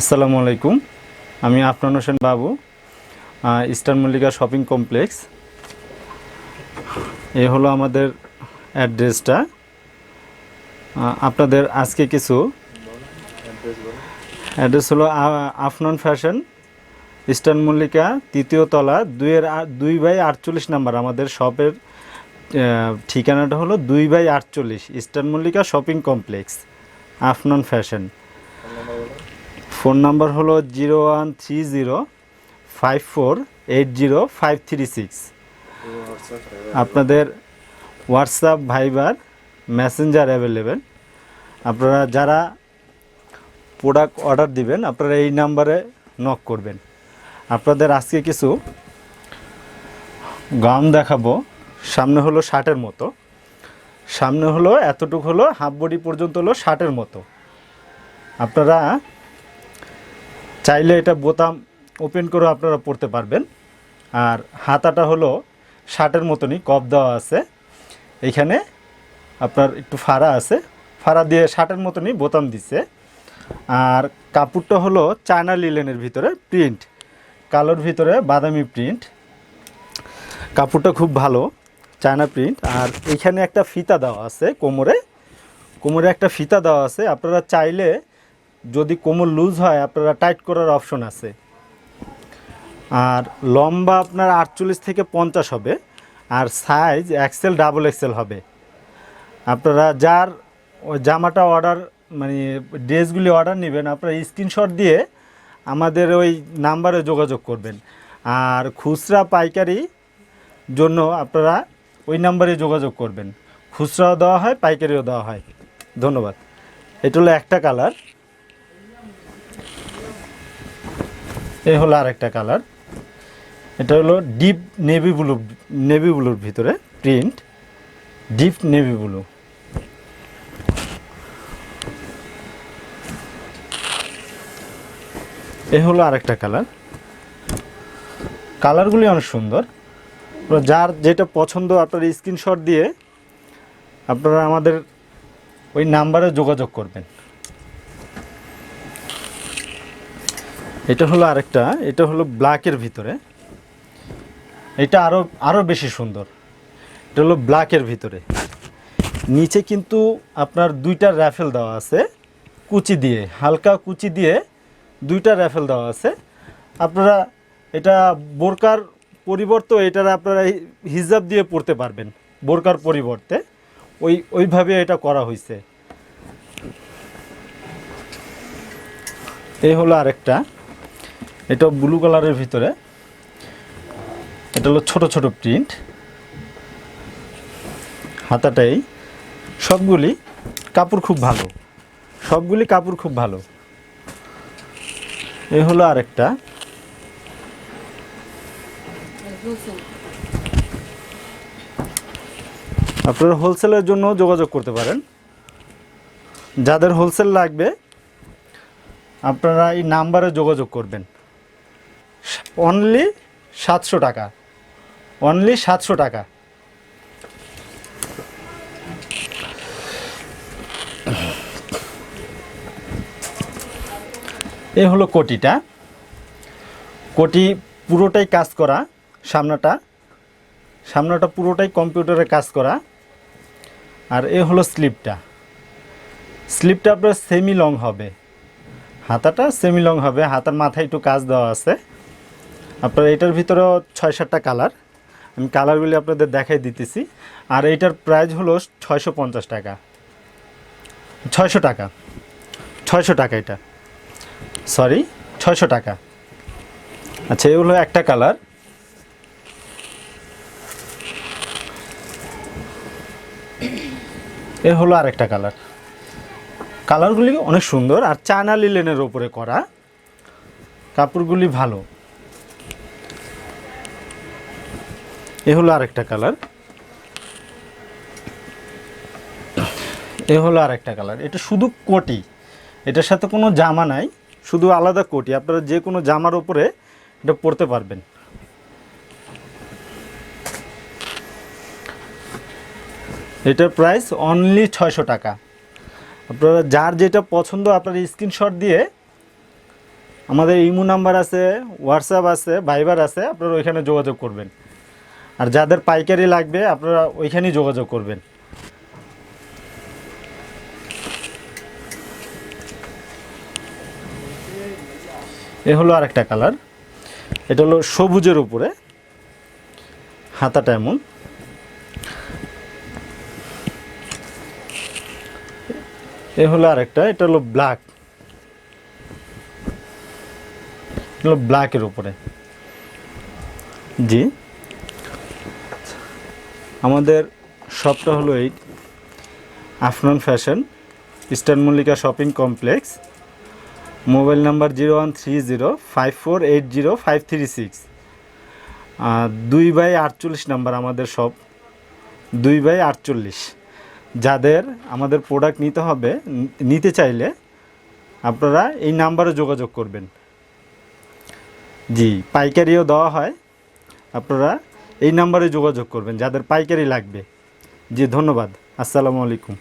আসসালামু আলাইকুম। আমি আফরান হোসেন বাবু আহ, ইস্টার্ন মল্লিকা শপিং কমপ্লেক্স। এ হলো আমাদের অ্যাড্রেসটা। আপনাদের আজকে কিছু অ্যাড্রেস হলো আফনান ফ্যাশন ইস্টার্ন মল্লিকা তৃতীয় তলা দুইয়ের দুই বাই আটচল্লিশ নাম্বার। আমাদের শপের ঠিকানাটা হলো দুই বাই আটচল্লিশ Eastern Mallika shopping complex Afnan fashion. Phone number হলো zero one three zero five four eight zero five three six. আপনাদের হোয়াটসঅ্যাপ, ভাইবার, মেসেঞ্জার অ্যাভেলেবেল। আপনারা যারা প্রোডাক্ট অর্ডার দিবেন, আপনারা এই নাম্বারে নক করবেন। আপনাদের আজকে কিছু গাউন দেখাবো। সামনে হলো শার্টের মতো। সামনে হলো, এতটুকু হলো, হাফ বডি পর্যন্ত হলো শার্টের মতো। আপনারা চাইলে এটা বোতাম ওপেন করে আপনারা পড়তে পারবেন। আর হাতাটা হলো শার্টের মতনই কপ দেওয়া আছে। এইখানে আপনার একটু ফাড়া আছে। ফাড়া দিয়ে শার্টের মতনই বোতাম দিচ্ছে আর কাপড়টা হলো চায়না লিলেনের ভিতরে প্রিন্ট। কালোর ভিতরে বাদামি প্রিন্ট। কাপড়টা খুব ভালো, চায়না প্রিন্ট। আর এইখানে একটা ফিতা দেওয়া আছে কোমরে। কোমরে একটা ফিতা দেওয়া আছে। আপনারা চাইলে যদি কোমর লুজ হয়, আপনারা টাইট করার অপশন আছে। আর লম্বা আপনার আটচল্লিশ থেকে পঞ্চাশ হবে, আর সাইজ এক্সেল ডাবল এক্সেল হবে। আপনারা যার জামাটা অর্ডার মানে ড্রেসগুলি অর্ডার নেবেন, আপনারা স্ক্রিনশট দিয়ে আমাদের ওই নাম্বারে যোগাযোগ করবেন। আর খুচরা পাইকারি জন্য আপনারা ওই নাম্বারে যোগাযোগ করবেন। খুচরাও দেওয়া হয়, পাইকারিও দেওয়া হয়। ধন্যবাদ। এটা হলো একটা কালার। এই হলো আরেকটা কালার। এটা হলো ডিপ নেভি ব্লু, নেভি ব্লুর ভিতরে প্রিন্ট। Deep navy blue. এ হলো আরেকটা কালার। কালারগুলি অনেক সুন্দর। যার যেটা পছন্দ, আপনার স্ক্রিনশট দিয়ে আপনারা আমাদের ওই নাম্বারে যোগাযোগ করবেন। এটা হলো আরেকটা, এটা হলো ব্ল্যাকের ভিতরে। এটা আরও আরও বেশি সুন্দর। এটা হলো ব্ল্যাকের ভিতরে। নিচে কিন্তু আপনার দুইটা র্যাফেল দেওয়া আছে, কুচি দিয়ে, হালকা কুচি দিয়ে দুইটা র্যাফেল দেওয়া আছে। আপনারা এটা বোরকার পরিবর্তে এটার আপনারা হিজাব দিয়ে পড়তে পারবেন, বোরকার পরিবর্তে। ওই, ওইভাবে এটা করা হয়েছে এই হলো আরেকটা। এটা ব্লু কালারের ভিতরে। এটা হলো ছোট ছোট প্রিন্ট হাতাটাই সবগুলি কাপড় খুব ভালো। সবগুলি কাপড় খুব ভালো। এ হলো আরেকটা। আপনারা হোলসেলের জন্য যোগাযোগ করতে পারেন। যাদের হোলসেল লাগবে, আপনারা এই নাম্বারে যোগাযোগ করবেন। অনলি সাতশো টাকা। অনলি সাতশো টাকা। এ হলো কোটিটা। কোটি পুরোটাই কাজ করা, সামনাটা। সামনাটা পুরোটাই কম্পিউটারে কাজ করা। আর এ হলো স্লিপটা। স্লিপটা আপনার সেমি লং হবে। হাতাটা সেমি লং হবে, হাতার মাথায় একটু কাজ দেওয়া আছে। আপনার এটার ভিতরেও ছয় সাতটা কালার। আমি কালারগুলি আপনাদের দেখাই দিতেছি। আর এইটার প্রাইস হলো ছয়শো পঞ্চাশ টাকা। ছয়শো টাকা। ছয়শো টাকা এটা। সরি ছয়শো টাকা। আচ্ছা এই হলো একটা কালার। এ হলো আরেকটা কালার। কালারগুলি অনেক সুন্দর আর চায়না লিলেনের ওপরে করা। কাপড়গুলি ভালো। এ হলো আরেকটা কালার। এ হলো আরেকটা কালার। এটা শুধু কোটি। এটার সাথে কোনো জামা নাই, শুধু আলাদা কোটি। আপনারা যে কোনো জামার ওপরে এটা পরতে পারবেন। এটার প্রাইস অনলি ছয়শো টাকা। আপনারা যার যেটা পছন্দ, আপনারা স্ক্রিনশট দিয়ে আমাদের ইমো নাম্বার আছে হোয়াটসঅ্যাপ আছে ভাইবার আছে, আপনারা ওইখানে যোগাযোগ করবেন। আর যাদের পাইকারি লাগবে, আপনারা ওইখানেই যোগাযোগ করবেন। এ হলো আরেকটা কালার। এটা হলো সবুজের উপরে। হাতাটা এমন। এ হলো আরেকটা, এটা হলো ব্ল্যাক। হলো ব্ল্যাকের উপরে। জি। আমাদের শপটা হলো এই Afnan fashion, Eastern Mallika shopping complex, mobile number zero one three zero five four eight zero five three six. দুই বাই আটচল্লিশ নাম্বার আমাদের শপ দুই বাই আটচল্লিশ। যাদের আমাদের প্রোডাক্ট নিতে হবে, নিতে চাইলে আপনারা এই নাম্বারে যোগাযোগ করবেন। জি, পাইকারিও দেওয়া হয়। আপনারা এই নাম্বারে যোগাযোগ করবেন যাদের পাইকারি লাগবে। জি ধন্যবাদ। আসসালামু আলাইকুম।